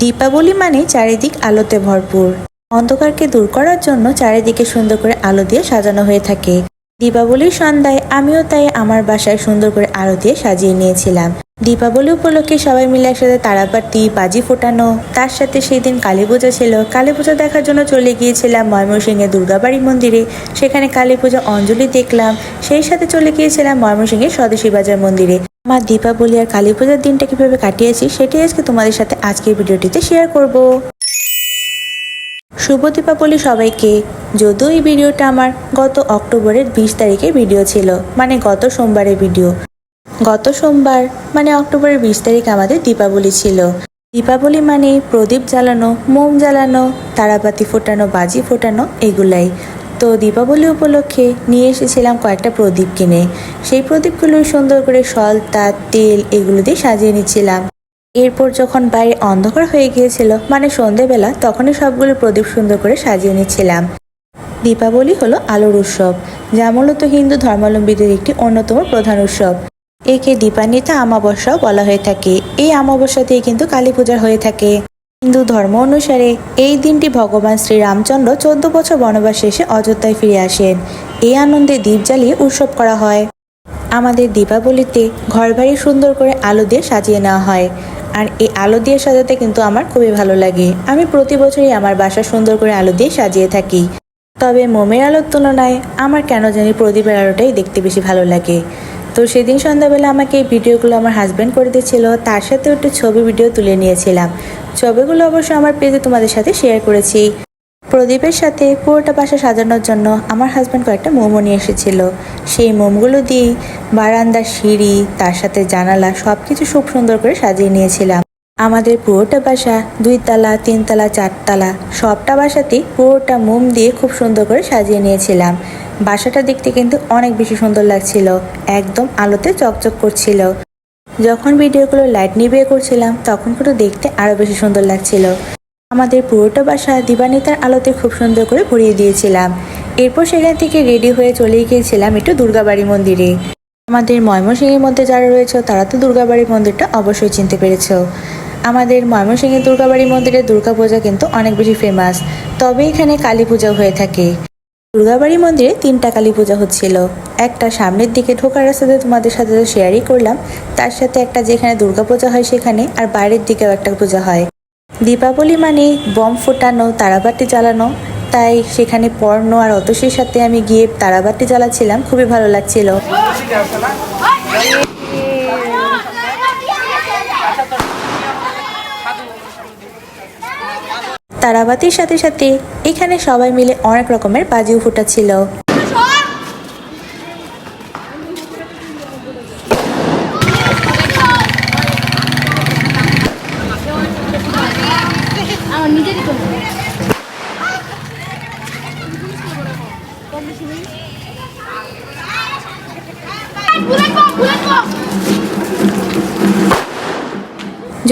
দীপাবলি মানে চারিদিক আলোতে ভরপুর। অন্ধকারকে দূর করার জন্য চারিদিকে সুন্দর করে আলো দিয়ে সাজানো হয়ে থাকে। দীপাবলির সন্ধ্যায় আমিও তাই আমার বাসায় সুন্দর করে আলো দিয়ে সাজিয়ে নিয়েছিলাম। দীপাবলি উপলক্ষে সবাই মিলে একসাথে তারাবাতি বাজি ফোটানো, তার সাথে সেই দিন কালী পূজা ছিল। কালী পূজা দেখার জন্য চলে গিয়েছিলাম ময়মনসিংহে দুর্গাবাড়ি মন্দিরে। সেখানে কালী পূজা অঞ্জলি দেখলাম। সেই সাথে চলে গিয়েছিলাম ময়মনসিংহের স্বদেশী বাজার মন্দিরে। আমার দীপাবলি আর কালী পূজার দিনটা কীভাবে কাটিয়েছি সেটাই আজকে তোমাদের সাথে আজকের ভিডিওটিতে শেয়ার করব। শুভ দীপাবলি সবাইকে। যদিও এই ভিডিওটা আমার গত অক্টোবরের বিশ তারিখে ভিডিও ছিল মানে গত সোমবারের ভিডিও গত সোমবার মানে অক্টোবরের বিশ তারিখ আমাদের দীপাবলি ছিল। দীপাবলি মানে প্রদীপ জ্বালানো, মোম জ্বালানো, তারাবাতি ফোটানো, বাজি ফোটানো, এগুলাই। তো দীপাবলি উপলক্ষে নিয়ে এসেছিলাম কয়েকটা প্রদীপ কিনে। সেই প্রদীপগুলো সুন্দর করে সল তার তেল এগুলো দিয়ে সাজিয়ে নিচ্ছিলাম। এরপর যখন বাইরে অন্ধকার হয়ে গিয়েছিল মানে সন্ধেবেলা, তখনই সবগুলো প্রদীপ সুন্দর করে সাজিয়ে নিচ্ছিলাম। দীপাবলি হলো আলোর উৎসব, যা মূলত হিন্দু ধর্মাবলম্বীদের একটি অন্যতম প্রধান উৎসব। একে দীপান্বিতা আমাবস্যাও বলা হয়ে থাকে। এই আমাবস্যাতেই কিন্তু কালী পূজা হয়ে থাকে। হিন্দু ধর্ম অনুসারে এই দিনটি ভগবান শ্রী রামচন্দ্র চোদ্দ বছর বনবাস শেষে অযোধ্যায় ফিরে আসেন। এই আনন্দে দ্বীপ জ্বালিয়ে উৎসব করা হয়। আমাদের দীপাবলিতে ঘর বাড়ি সুন্দর করে আলো দিয়ে সাজিয়ে নেওয়া হয়। আর এই আলো দিয়ে সাজাতে কিন্তু আমার খুবই ভালো লাগে। আমি প্রতি বছরই আমার বাসা সুন্দর করে আলো দিয়ে সাজিয়ে থাকি। তবে মোমের আলোর তুলনায় আমার কেন জানি প্রদীপের আলোটাই দেখতে বেশি ভালো লাগে। তো সেদিন সন্ধ্যাবেলা আমাকে এই ভিডিওগুলো আমার হাজব্যান্ড করে দিয়েছিল, তার সাথেও একটু ছবি ভিডিও তুলে নিয়েছিলাম। ছবিগুলো অবশ্য আমার পেজে তোমাদের সাথে শেয়ার করেছি। প্রদীপের সাথে পুরোটা বাসা সাজানোর জন্য আমার হাজব্যান্ড কয়েকটা মোমো নিয়ে এসেছিল। সেই মোমগুলো দিয়েই বারান্দার সিঁড়ি, তার সাথে জানালা সব কিছু খুব সুন্দর করে সাজিয়ে নিয়েছিলাম। আমাদের পুরোটা বাসা দুই তালা তিনতলা, চারতলা, সবটা বাসাতেই পুরোটা মোম দিয়ে খুব সুন্দর করে সাজিয়ে নিয়েছিলাম। বাসাটা দেখতে কিন্তু অনেক বেশি সুন্দর লাগছিল, একদম আলোতে চকচক করছিল। যখন ভিডিওগুলো লাইট নিভিয়ে করছিলাম, তখন কিন্তু দেখতে আরও বেশি সুন্দর লাগছিল। আমাদের পুরোটা বাসা দিবানিতার আলোতে খুব সুন্দর করে ভরিয়ে দিয়েছিলাম। এরপর সেখান থেকে রেডি হয়ে চলে গিয়েছিলাম একটু দুর্গাবাড়ি মন্দিরে। আমাদের ময়মনসিংহের মধ্যে যারা রয়েছে, তারা তো দুর্গাবাড়ি মন্দিরটা অবশ্যই চিনতে পেরেছ। আমাদের ময়মনসিংহের দুর্গাবাড়ি মন্দিরে দুর্গাপূজা কিন্তু অনেক বেশি ফেমাস তবে এখানে কালী পূজা হয়ে থাকে। দুর্গাবাড়ি মন্দিরে তিনটা কালী পূজা হচ্ছিল। একটা সামনের দিকে ঢোকার রাস্তাতে তোমাদের সাথে তো শেয়ারই করলাম, তার সাথে একটা যেখানে দুর্গাপূজা হয় সেখানে, আর বাইরের দিকেও একটা পূজা হয়। দীপাবলি মানে বম ফোটানো, তারাবাতি জ্বালানো। তাই সেখানে পর্ণ আর অতসীর সাথে আমি গিয়ে তারাবাতি জ্বালাচ্ছিলাম, খুবই ভালো লাগছিল। তারাবাতির সাথে সাথে এখানে সবাই মিলে অনেক রকমের বাজিও ফুটাচ্ছিল নিজেরই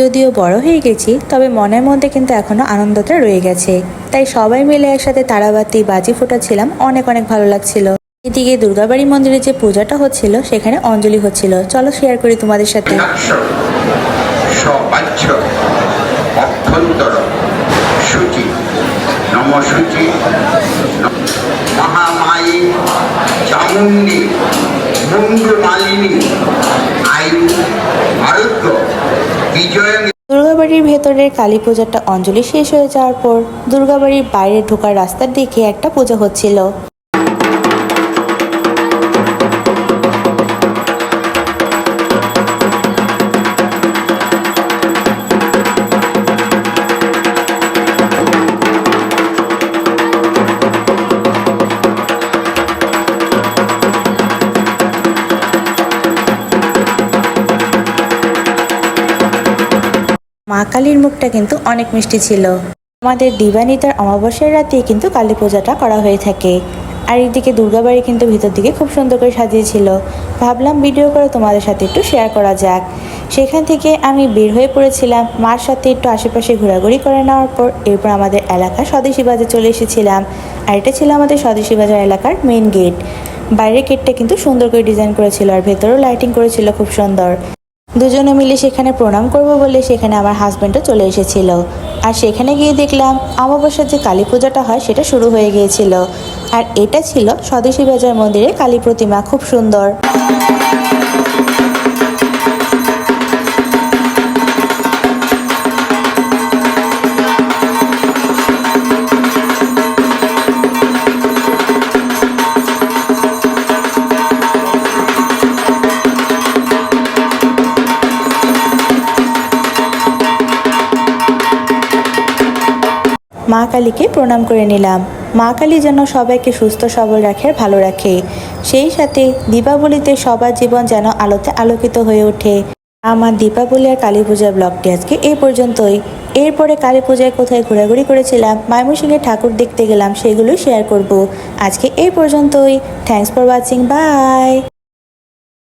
যদিও বড় হয়ে গেছি, তবে মনের মধ্যে কিন্তু এখনও আনন্দটা রয়ে গেছে। তাই সবাই মিলে একসাথে তারাবাতি, বাজি ফোটাচ্ছিলাম, অনেক অনেক ভালো লাগছিল। এদিকে দুর্গাবাড়ি মন্দিরে যে পূজাটা হচ্ছিল, সেখানে অঞ্জলি হচ্ছিল। চলো শেয়ার করি তোমাদের সাথে। মহামায়ী, চামুণ্ডী মুন্ডু মালিনী, আয়ু দুর্গাবাড়ির ভেতরের কালী পূজাটা অঞ্জলি শেষ হয়ে যাওয়ার পর দুর্গাবাড়ির বাইরে ঢোকার রাস্তার দিকে একটা পূজা হচ্ছিল। মা কালীর মুখটা কিন্তু অনেক মিষ্টি ছিল। আমাদের দিবানিতার অমাবস্যার রাতে কিন্তু কালী পূজাটা করা হয়ে থাকে। আর এদিকে দুর্গাবাড়ি কিন্তু ভিতর দিকে খুব সুন্দর করে সাজিয়েছিল। ভাবলাম ভিডিও করে তোমাদের সাথে একটু শেয়ার করা যাক। সেখান থেকে আমি বের হয়ে পড়েছিলাম। মার সাথে একটু আশেপাশে ঘোরাঘুরি করে নেওয়ার পর এরপর আমাদের এলাকা স্বদেশী বাজার চলে এসেছিলাম। আর এটা ছিল আমাদের স্বদেশী বাজার এলাকার মেন গেট বাইরের গেটটা কিন্তু সুন্দর করে ডিজাইন করেছিল আর ভেতরেও লাইটিং করেছিল খুব সুন্দর। দুজনে মিলে সেখানে প্রণাম করব বলে সেখানে আমার হাজব্যান্ডও চলে এসেছিল। আর সেখানে গিয়ে দেখলাম অমাবস্যার যে কালী পূজাটা হয় সেটা শুরু হয়ে গিয়েছিল। আর এটা ছিল স্বদেশী বাজার মন্দিরের কালী প্রতিমা, খুব সুন্দর। মা কালীকে প্রণাম করে নিলাম। মা কালী যেন সবাইকে সুস্থ, সবল রাখে, ভালো রাখে। সেই সাথে দীপাবলিতে সবার জীবন যেন আলোতে আলোকিত হয়ে ওঠে। আমার দীপাবলি আর কালী পূজার ব্লগটি আজকে এই পর্যন্তই। এরপরে কালী পূজায় কোথায় ঘোরাঘুরি করেছিলাম ময়মনসিংহে ঠাকুর দেখতে গেলাম সেগুলো শেয়ার করব। আজকে এই পর্যন্তই। Thanks for watching by